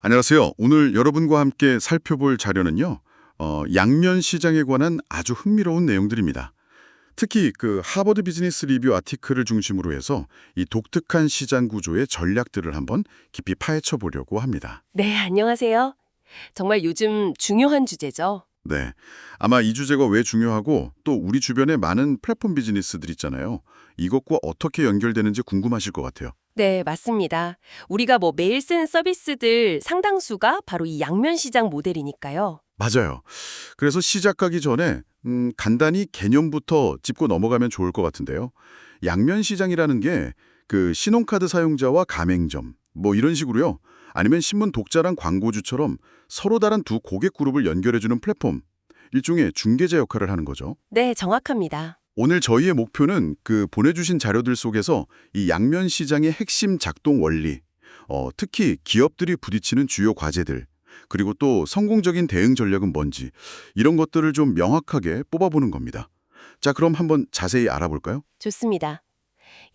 안녕하세요. 오늘 여러분과 함께 살펴볼 자료는요. 어, 양면 시장에 관한 아주 흥미로운 내용들입니다. 특히 그 하버드 비즈니스 리뷰 아티클을 중심으로 해서 이 독특한 시장 구조의 전략들을 한번 깊이 파헤쳐 보려고 합니다. 네, 안녕하세요. 정말 요즘 중요한 주제죠. 네. 아마 이 주제가 왜 중요하고 또 우리 주변에 많은 플랫폼 비즈니스들 있잖아요. 이것과 어떻게 연결되는지 궁금하실 것 같아요. 네, 맞습니다. 우리가 뭐 매일 쓰는 서비스들 상당수가 바로 이 양면 시장 모델이니까요. 맞아요. 그래서 시작하기 전에 음, 간단히 개념부터 짚고 넘어가면 좋을 것 같은데요. 양면 시장이라는 게 그 신용카드 사용자와 가맹점 뭐 이런 식으로요. 아니면 신문 독자랑 광고주처럼 서로 다른 두 고객 그룹을 연결해주는 플랫폼, 일종의 중개자 역할을 하는 거죠. 네, 정확합니다. 오늘 저희의 목표는 그 보내주신 자료들 속에서 이 양면 시장의 핵심 작동 원리, 어, 특히 기업들이 부딪히는 주요 과제들, 그리고 또 성공적인 대응 전략은 뭔지 이런 것들을 좀 명확하게 뽑아보는 겁니다. 자, 그럼 한번 자세히 알아볼까요? 좋습니다.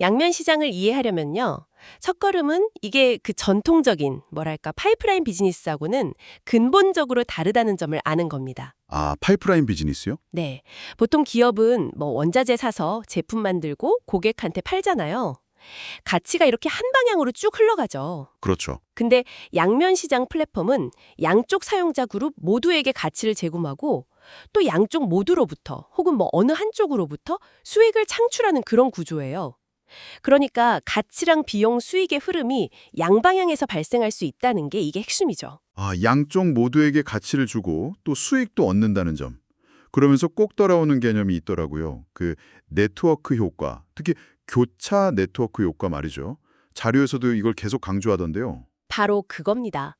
양면 시장을 이해하려면요. 첫걸음은 이게 그 전통적인 뭐랄까 파이프라인 비즈니스하고는 근본적으로 다르다는 점을 아는 겁니다. 아, 파이프라인 비즈니스요? 네. 보통 기업은 뭐 원자재 사서 제품 만들고 고객한테 팔잖아요. 가치가 이렇게 한 방향으로 쭉 흘러가죠. 그렇죠. 근데 양면 시장 플랫폼은 양쪽 사용자 그룹 모두에게 가치를 제공하고 또 양쪽 모두로부터 혹은 뭐 어느 한쪽으로부터 수익을 창출하는 그런 구조예요. 그러니까 가치랑 비용 수익의 흐름이 양방향에서 발생할 수 있다는 게 이게 핵심이죠. 아, 양쪽 모두에게 가치를 주고 또 수익도 얻는다는 점. 그러면서 꼭 따라오는 개념이 있더라고요. 그 네트워크 효과, 특히 교차 네트워크 효과 말이죠. 자료에서도 이걸 계속 강조하던데요. 바로 그겁니다.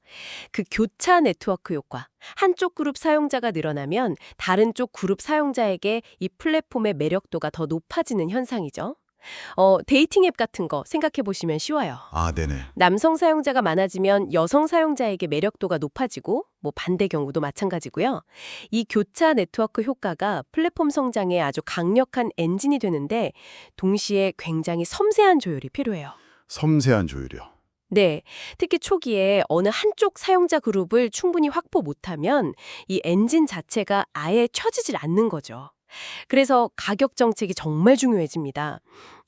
그 교차 네트워크 효과. 한쪽 그룹 사용자가 늘어나면 다른 쪽 그룹 사용자에게 이 플랫폼의 매력도가 더 높아지는 현상이죠. 어, 데이팅 앱 같은 거 생각해 보시면 쉬워요. 아, 네네. 남성 사용자가 많아지면 여성 사용자에게 매력도가 높아지고 뭐 반대 경우도 마찬가지고요. 이 교차 네트워크 효과가 플랫폼 성장에 아주 강력한 엔진이 되는데 동시에 굉장히 섬세한 조율이 필요해요. 섬세한 조율이요. 네. 특히 초기에 어느 한쪽 사용자 그룹을 충분히 확보 못하면 이 엔진 자체가 아예 켜지질 않는 거죠. 그래서 가격 정책이 정말 중요해집니다.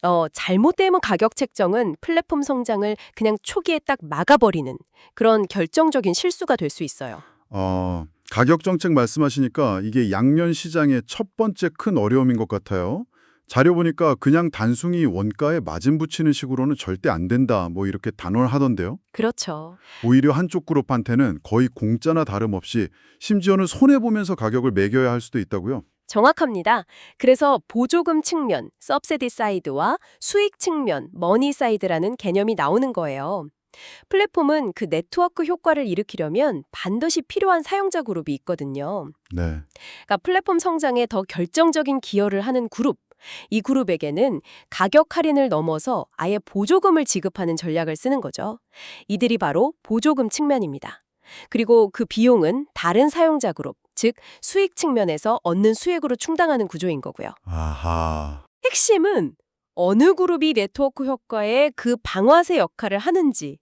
어, 잘못되면 가격 책정은 플랫폼 성장을 그냥 초기에 딱 막아버리는 그런 결정적인 실수가 될 수 있어요. 어, 가격 정책 말씀하시니까 이게 양면 시장의 첫 번째 큰 어려움인 것 같아요. 자료 보니까 그냥 단순히 원가에 마진 붙이는 식으로는 절대 안 된다. 뭐 이렇게 단언하던데요. 그렇죠. 오히려 한쪽 그룹한테는 거의 공짜나 다름없이 심지어는 손해보면서 가격을 매겨야 할 수도 있다고요. 정확합니다. 그래서 보조금 측면, 서브시디 사이드와 수익 측면, 머니 사이드라는 개념이 나오는 거예요. 플랫폼은 그 네트워크 효과를 일으키려면 반드시 필요한 사용자 그룹이 있거든요. 네. 그러니까 플랫폼 성장에 더 결정적인 기여를 하는 그룹. 이 그룹에게는 가격 할인을 넘어서 아예 보조금을 지급하는 전략을 쓰는 거죠. 이들이 바로 보조금 측면입니다. 그리고 그 비용은 다른 사용자 그룹, 즉 수익 측면에서 얻는 수익으로 충당하는 구조인 거고요. 아하. 핵심은 어느 그룹이 네트워크 효과의 그 방아쇠 역할을 하는지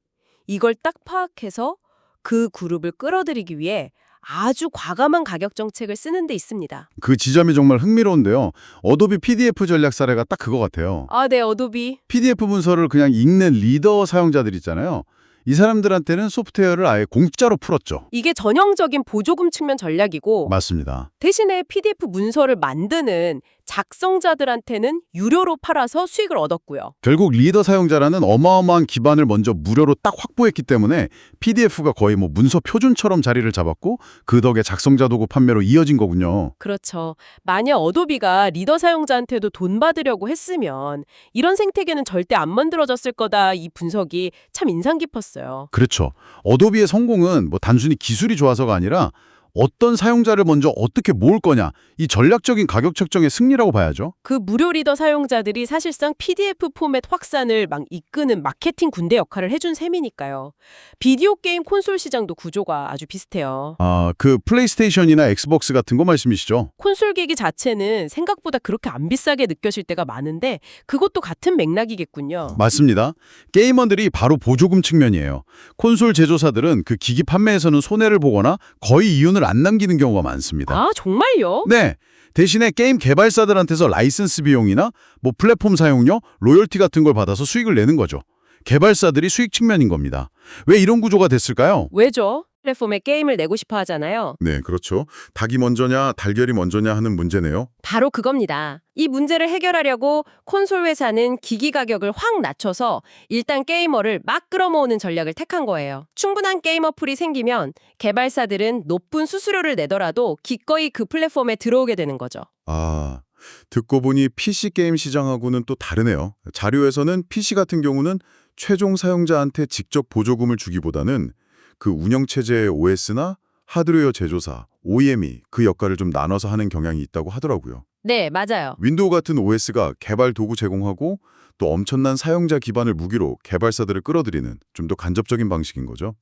이걸 딱 파악해서 그 그룹을 끌어들이기 위해 아주 과감한 가격 정책을 쓰는 데 있습니다. 그 지점이 정말 흥미로운데요. 어도비 PDF 전략 사례가 딱 그거 같아요. 아, 네, 어도비. PDF 문서를 그냥 읽는 리더 사용자들 있잖아요. 이 사람들한테는 소프트웨어를 아예 공짜로 풀었죠. 이게 전형적인 보조금 측면 전략이고 맞습니다. 대신에 PDF 문서를 만드는 작성자들한테는 유료로 팔아서 수익을 얻었고요. 결국 리더 사용자라는 어마어마한 기반을 먼저 무료로 딱 확보했기 때문에 PDF가 거의 뭐 문서 표준처럼 자리를 잡았고 그 덕에 작성자 도구 판매로 이어진 거군요. 그렇죠. 만약 어도비가 리더 사용자한테도 돈 받으려고 했으면 이런 생태계는 절대 안 만들어졌을 거다. 이 분석이 참 인상 깊었어요. 그렇죠. 어도비의 성공은 뭐 단순히 기술이 좋아서가 아니라 어떤 사용자를 먼저 어떻게 모을 거냐 이 전략적인 가격 책정의 승리라고 봐야죠. 그 무료 리더 사용자들이 사실상 PDF 포맷 확산을 막 이끄는 마케팅 군대 역할을 해준 셈이니까요. 비디오 게임 콘솔 시장도 구조가 아주 비슷해요. 아, 그 플레이스테이션이나 엑스박스 같은 거 말씀이시죠? 콘솔 기기 자체는 생각보다 그렇게 안 비싸게 느껴질 때가 많은데 그것도 같은 맥락이겠군요. 맞습니다. 게이머들이 바로 보조금 측면이에요. 콘솔 제조사들은 그 기기 판매에서는 손해를 보거나 거의 이윤을 안 남기는 경우가 많습니다. 아, 정말요? 네. 대신에 게임 개발사들한테서 라이선스 비용이나 뭐 플랫폼 사용료, 로열티 같은 걸 받아서 수익을 내는 거죠. 개발사들이 수익 측면인 겁니다. 왜 이런 구조가 됐을까요? 왜죠? 플랫폼에 게임을 내고 싶어 하잖아요. 네, 그렇죠. 닭이 먼저냐, 달걀이 먼저냐 하는 문제네요. 바로 그겁니다. 이 문제를 해결하려고 콘솔 회사는 기기 가격을 확 낮춰서 일단 게이머를 막 끌어모으는 전략을 택한 거예요. 충분한 게이머 풀이 생기면 개발사들은 높은 수수료를 내더라도 기꺼이 그 플랫폼에 들어오게 되는 거죠. 아, 듣고 보니 PC 게임 시장하고는 또 다르네요. 자료에서는 PC 같은 경우는 최종 사용자한테 직접 보조금을 주기보다는 그 운영체제의 OS나 하드웨어 제조사, OEM이 그 역할을 좀 나눠서 하는 경향이 있다고 하더라고요. 네, 맞아요. 윈도우 같은 OS가 개발 도구 제공하고 또 엄청난 사용자 기반을 무기로 개발사들을 끌어들이는 좀 더 간접적인 방식인 거죠.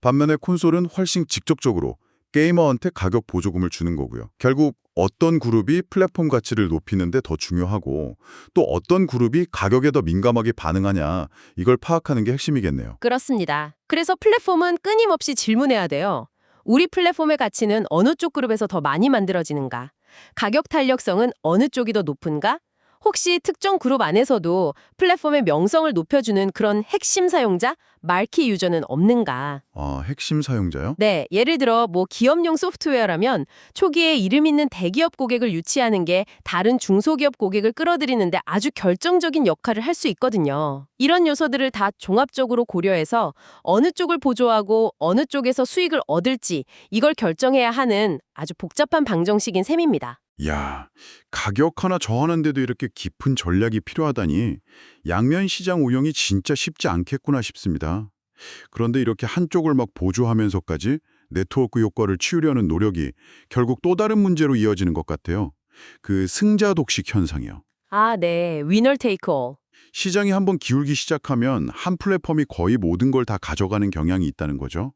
반면에 콘솔은 훨씬 직접적으로 게이머한테 가격 보조금을 주는 거고요. 결국 어떤 그룹이 플랫폼 가치를 높이는 데 더 중요하고 또 어떤 그룹이 가격에 더 민감하게 반응하냐 이걸 파악하는 게 핵심이겠네요. 그렇습니다. 그래서 플랫폼은 끊임없이 질문해야 돼요. 우리 플랫폼의 가치는 어느 쪽 그룹에서 더 많이 만들어지는가? 가격 탄력성은 어느 쪽이 더 높은가? 혹시 특정 그룹 안에서도 플랫폼의 명성을 높여주는 그런 핵심 사용자, 말키 유저는 없는가? 아, 핵심 사용자요? 네, 예를 들어 뭐 기업용 소프트웨어라면 초기에 이름 있는 대기업 고객을 유치하는 게 다른 중소기업 고객을 끌어들이는데 아주 결정적인 역할을 할 수 있거든요. 이런 요소들을 다 종합적으로 고려해서 어느 쪽을 보조하고 어느 쪽에서 수익을 얻을지 이걸 결정해야 하는 아주 복잡한 방정식인 셈입니다. 야, 가격 하나 정하는데도 이렇게 깊은 전략이 필요하다니 양면 시장 운영이 진짜 쉽지 않겠구나 싶습니다. 그런데 이렇게 한쪽을 막 보조하면서까지 네트워크 효과를 치우려는 노력이 결국 또 다른 문제로 이어지는 것 같아요. 그 승자 독식 현상이요. 아, 네. 위너 테이크 올. 시장이 한번 기울기 시작하면 한 플랫폼이 거의 모든 걸 다 가져가는 경향이 있다는 거죠.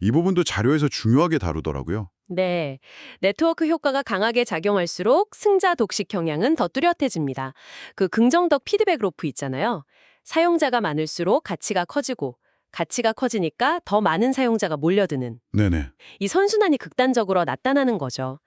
이 부분도 자료에서 중요하게 다루더라고요. 네. 네트워크 효과가 강하게 작용할수록 승자 독식 경향은 더 뚜렷해집니다. 그 긍정적 피드백 로프 있잖아요. 사용자가 많을수록 가치가 커지고 가치가 커지니까 더 많은 사용자가 몰려드는 네네. 이 선순환이 극단적으로 나타나는 거죠.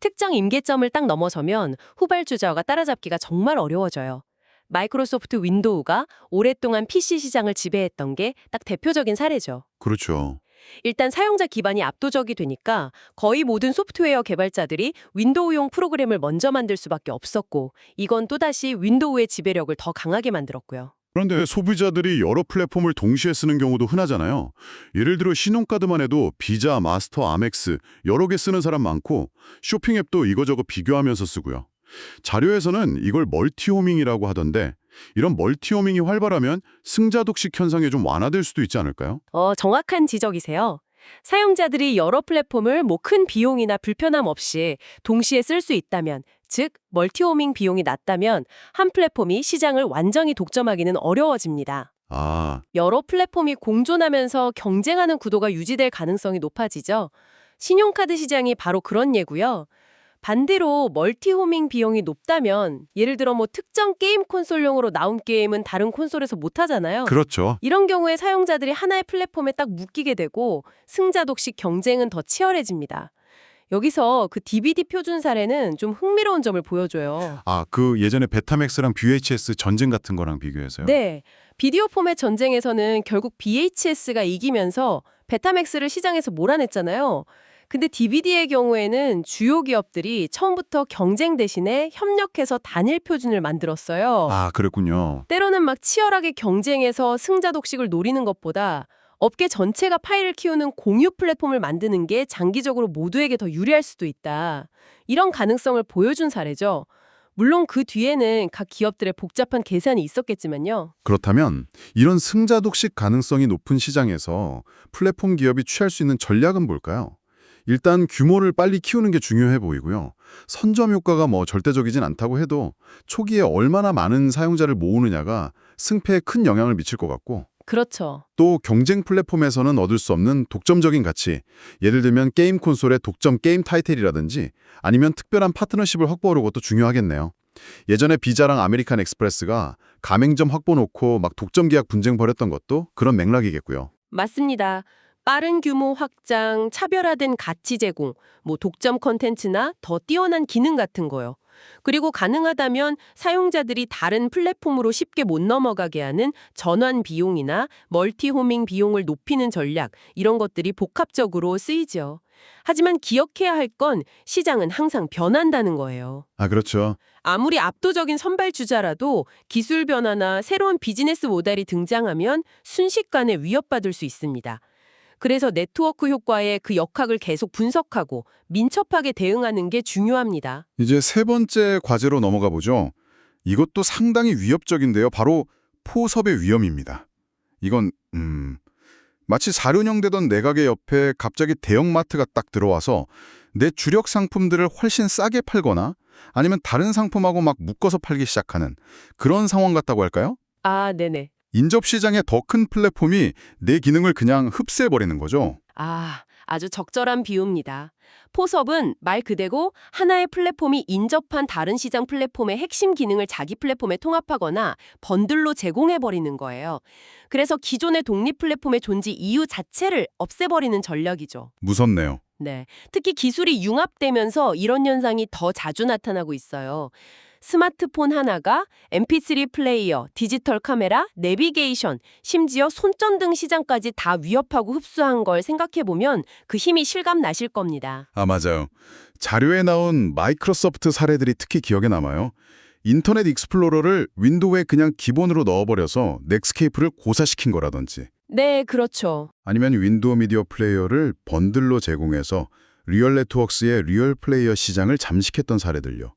특정 임계점을 딱 넘어서면 후발주자가 따라잡기가 정말 어려워져요. 마이크로소프트 윈도우가 오랫동안 PC 시장을 지배했던 게 딱 대표적인 사례죠. 그렇죠. 일단 사용자 기반이 압도적이 되니까 거의 모든 소프트웨어 개발자들이 윈도우용 프로그램을 먼저 만들 수밖에 없었고 이건 또다시 윈도우의 지배력을 더 강하게 만들었고요. 그런데 소비자들이 여러 플랫폼을 동시에 쓰는 경우도 흔하잖아요. 예를 들어 신용카드만 해도 비자, 마스터, 아멕스 여러 개 쓰는 사람 많고 쇼핑 앱도 이거저거 비교하면서 쓰고요. 자료에서는 이걸 멀티호밍이라고 하던데 이런 멀티호밍이 활발하면 승자 독식 현상이 좀 완화될 수도 있지 않을까요? 어, 정확한 지적이세요. 사용자들이 여러 플랫폼을 뭐 큰 비용이나 불편함 없이 동시에 쓸 수 있다면, 즉 멀티호밍 비용이 낮다면 한 플랫폼이 시장을 완전히 독점하기는 어려워집니다. 아, 여러 플랫폼이 공존하면서 경쟁하는 구도가 유지될 가능성이 높아지죠. 신용카드 시장이 바로 그런 예고요. 반대로 멀티호밍 비용이 높다면 예를 들어 뭐 특정 게임 콘솔용으로 나온 게임은 다른 콘솔에서 못 하잖아요. 그렇죠. 이런 경우에 사용자들이 하나의 플랫폼에 딱 묶이게 되고 승자 독식 경쟁은 더 치열해집니다. 여기서 그 DVD 표준 사례는 좀 흥미로운 점을 보여줘요. 아, 그 예전에 베타맥스랑 VHS 전쟁 같은 거랑 비교해서요. 네. 비디오 포맷 전쟁에서는 결국 VHS가 이기면서 베타맥스를 시장에서 몰아냈잖아요. 근데 DVD의 경우에는 주요 기업들이 처음부터 경쟁 대신에 협력해서 단일 표준을 만들었어요. 아, 그랬군요. 때로는 막 치열하게 경쟁해서 승자 독식을 노리는 것보다 업계 전체가 파일을 키우는 공유 플랫폼을 만드는 게 장기적으로 모두에게 더 유리할 수도 있다. 이런 가능성을 보여준 사례죠. 물론 그 뒤에는 각 기업들의 복잡한 계산이 있었겠지만요. 그렇다면 이런 승자 독식 가능성이 높은 시장에서 플랫폼 기업이 취할 수 있는 전략은 뭘까요? 일단 규모를 빨리 키우는 게 중요해 보이고요. 선점 효과가 뭐 절대적이진 않다고 해도 초기에 얼마나 많은 사용자를 모으느냐가 승패에 큰 영향을 미칠 것 같고 그렇죠. 또 경쟁 플랫폼에서는 얻을 수 없는 독점적인 가치, 예를 들면 게임 콘솔의 독점 게임 타이틀이라든지 아니면 특별한 파트너십을 확보하는 것도 중요하겠네요. 예전에 비자랑 아메리칸 엑스프레스가 가맹점 확보 놓고 막 독점 계약 분쟁 벌였던 것도 그런 맥락이겠고요. 맞습니다. 빠른 규모 확장, 차별화된 가치 제공, 뭐 독점 컨텐츠나 더 뛰어난 기능 같은 거요. 그리고 가능하다면 사용자들이 다른 플랫폼으로 쉽게 못 넘어가게 하는 전환 비용이나 멀티호밍 비용을 높이는 전략, 이런 것들이 복합적으로 쓰이죠. 하지만 기억해야 할 건 시장은 항상 변한다는 거예요. 아, 그렇죠. 아무리 압도적인 선발 주자라도 기술 변화나 새로운 비즈니스 모델이 등장하면 순식간에 위협받을 수 있습니다. 그래서 네트워크 효과의 그 역학을 계속 분석하고 민첩하게 대응하는 게 중요합니다. 이제 세 번째 과제로 넘어가 보죠. 이것도 상당히 위협적인데요. 바로 포섭의 위험입니다. 이건 음 마치 사륜형되던 내가게 옆에 갑자기 대형마트가 딱 들어와서 내 주력 상품들을 훨씬 싸게 팔거나 아니면 다른 상품하고 막 묶어서 팔기 시작하는 그런 상황 같다고 할까요? 아, 네네. 인접 시장의 더 큰 플랫폼이 내 기능을 그냥 흡수해버리는 거죠. 아, 아주 적절한 비유입니다. 포섭은 말 그대로 하나의 플랫폼이 인접한 다른 시장 플랫폼의 핵심 기능을 자기 플랫폼에 통합하거나 번들로 제공해버리는 거예요. 그래서 기존의 독립 플랫폼의 존재 이유 자체를 없애버리는 전략이죠. 무섭네요. 네. 특히 기술이 융합되면서 이런 현상이 더 자주 나타나고 있어요. 스마트폰 하나가 MP3 플레이어, 디지털 카메라, 내비게이션, 심지어 손전등 시장까지 다 위협하고 흡수한 걸 생각해보면 그 힘이 실감 나실 겁니다. 아, 맞아요. 자료에 나온 마이크로소프트 사례들이 특히 기억에 남아요. 인터넷 익스플로러를 윈도우에 그냥 기본으로 넣어버려서 넥스케이프를 고사시킨 거라든지 네, 그렇죠. 아니면 윈도우 미디어 플레이어를 번들로 제공해서 리얼 네트워크스의 리얼 플레이어 시장을 잠식했던 사례들요.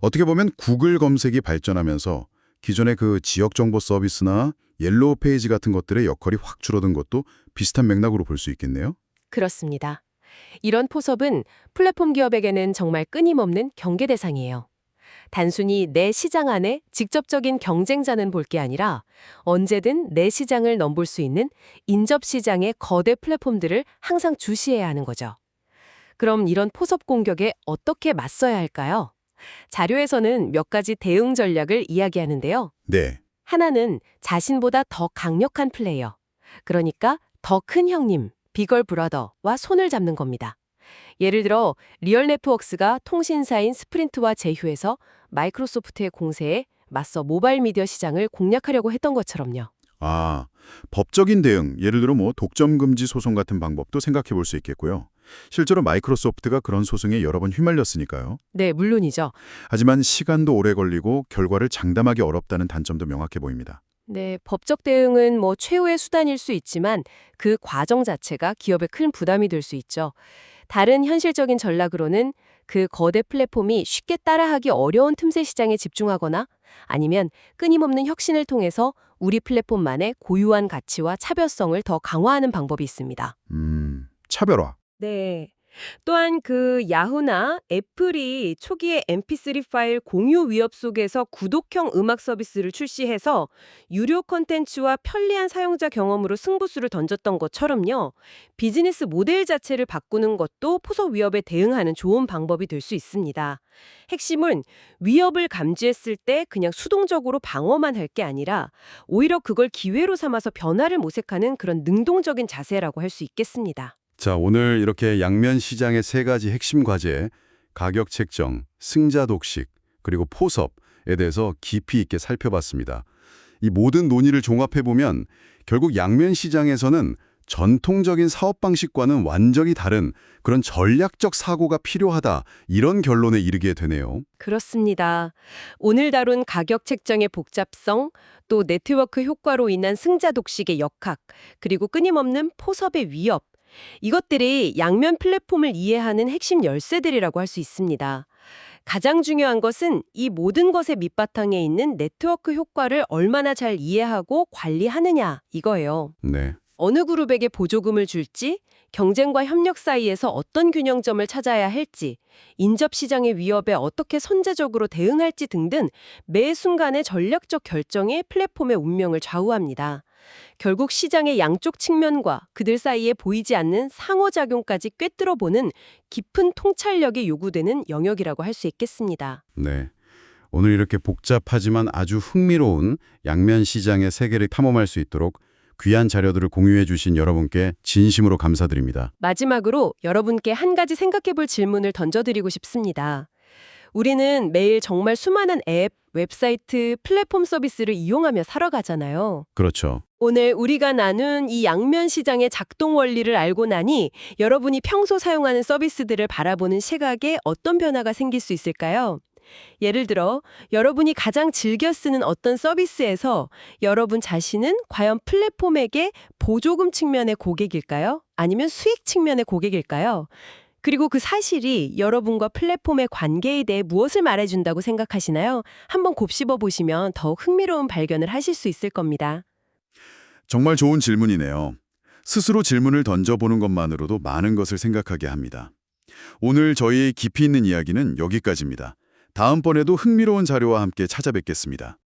어떻게 보면 구글 검색이 발전하면서 기존의 그 지역 정보 서비스나 옐로우 페이지 같은 것들의 역할이 확 줄어든 것도 비슷한 맥락으로 볼 수 있겠네요. 그렇습니다. 이런 포섭은 플랫폼 기업에게는 정말 끊임없는 경계 대상이에요. 단순히 내 시장 안에 직접적인 경쟁자는 볼 게 아니라 언제든 내 시장을 넘볼 수 있는 인접 시장의 거대 플랫폼들을 항상 주시해야 하는 거죠. 그럼 이런 포섭 공격에 어떻게 맞서야 할까요? 자료에서는 몇 가지 대응 전략을 이야기하는데요. 네. 하나는 자신보다 더 강력한 플레이어. 그러니까 더 큰 형님, 비걸 브라더와 손을 잡는 겁니다. 예를 들어 리얼 네트워크스가 통신사인 스프린트와 제휴해서 마이크로소프트의 공세에 맞서 모바일 미디어 시장을 공략하려고 했던 것처럼요. 아, 법적인 대응, 예를 들어 뭐 독점 금지 소송 같은 방법도 생각해 볼 수 있겠고요. 실제로 마이크로소프트가 그런 소송에 여러 번 휘말렸으니까요. 네, 물론이죠. 하지만 시간도 오래 걸리고 결과를 장담하기 어렵다는 단점도 명확해 보입니다. 네, 법적 대응은 뭐 최후의 수단일 수 있지만 그 과정 자체가 기업에 큰 부담이 될 수 있죠. 다른 현실적인 전략으로는 그 거대 플랫폼이 쉽게 따라하기 어려운 틈새 시장에 집중하거나 아니면 끊임없는 혁신을 통해서 우리 플랫폼만의 고유한 가치와 차별성을 더 강화하는 방법이 있습니다. 음, 차별화. 네. 또한 그 야후나 애플이 초기에 mp3 파일 공유 위협 속에서 구독형 음악 서비스를 출시해서 유료 콘텐츠와 편리한 사용자 경험으로 승부수를 던졌던 것처럼요. 비즈니스 모델 자체를 바꾸는 것도 포섭 위협에 대응하는 좋은 방법이 될 수 있습니다. 핵심은 위협을 감지했을 때 그냥 수동적으로 방어만 할 게 아니라 오히려 그걸 기회로 삼아서 변화를 모색하는 그런 능동적인 자세라고 할 수 있겠습니다. 자, 오늘 이렇게 양면 시장의 세 가지 핵심 과제, 가격 책정, 승자 독식, 그리고 포섭에 대해서 깊이 있게 살펴봤습니다. 이 모든 논의를 종합해 보면 결국 양면 시장에서는 전통적인 사업 방식과는 완전히 다른 그런 전략적 사고가 필요하다 이런 결론에 이르게 되네요. 그렇습니다. 오늘 다룬 가격 책정의 복잡성, 또 네트워크 효과로 인한 승자 독식의 역학, 그리고 끊임없는 포섭의 위협. 이것들이 양면 플랫폼을 이해하는 핵심 열쇠들이라고 할 수 있습니다. 가장 중요한 것은 이 모든 것의 밑바탕에 있는 네트워크 효과를 얼마나 잘 이해하고 관리하느냐 이거예요. 네. 어느 그룹에게 보조금을 줄지, 경쟁과 협력 사이에서 어떤 균형점을 찾아야 할지, 인접 시장의 위협에 어떻게 선제적으로 대응할지 등등 매 순간의 전략적 결정이 플랫폼의 운명을 좌우합니다. 결국 시장의 양쪽 측면과 그들 사이에 보이지 않는 상호작용까지 꿰뚫어 보는 깊은 통찰력이 요구되는 영역이라고 할 수 있겠습니다. 네. 오늘 이렇게 복잡하지만 아주 흥미로운 양면 시장의 세계를 탐험할 수 있도록 귀한 자료들을 공유해 주신 여러분께 진심으로 감사드립니다. 마지막으로 여러분께 한 가지 생각해 볼 질문을 던져드리고 싶습니다. 우리는 매일 정말 수많은 앱, 웹사이트, 플랫폼 서비스를 이용하며 살아가잖아요. 그렇죠. 오늘 우리가 나눈 이 양면 시장의 작동 원리를 알고 나니 여러분이 평소 사용하는 서비스들을 바라보는 시각에 어떤 변화가 생길 수 있을까요? 예를 들어 여러분이 가장 즐겨 쓰는 어떤 서비스에서 여러분 자신은 과연 플랫폼에게 보조금 측면의 고객일까요? 아니면 수익 측면의 고객일까요? 그리고 그 사실이 여러분과 플랫폼의 관계에 대해 무엇을 말해준다고 생각하시나요? 한번 곱씹어 보시면 더욱 흥미로운 발견을 하실 수 있을 겁니다. 정말 좋은 질문이네요. 스스로 질문을 던져보는 것만으로도 많은 것을 생각하게 합니다. 오늘 저희의 깊이 있는 이야기는 여기까지입니다. 다음번에도 흥미로운 자료와 함께 찾아뵙겠습니다.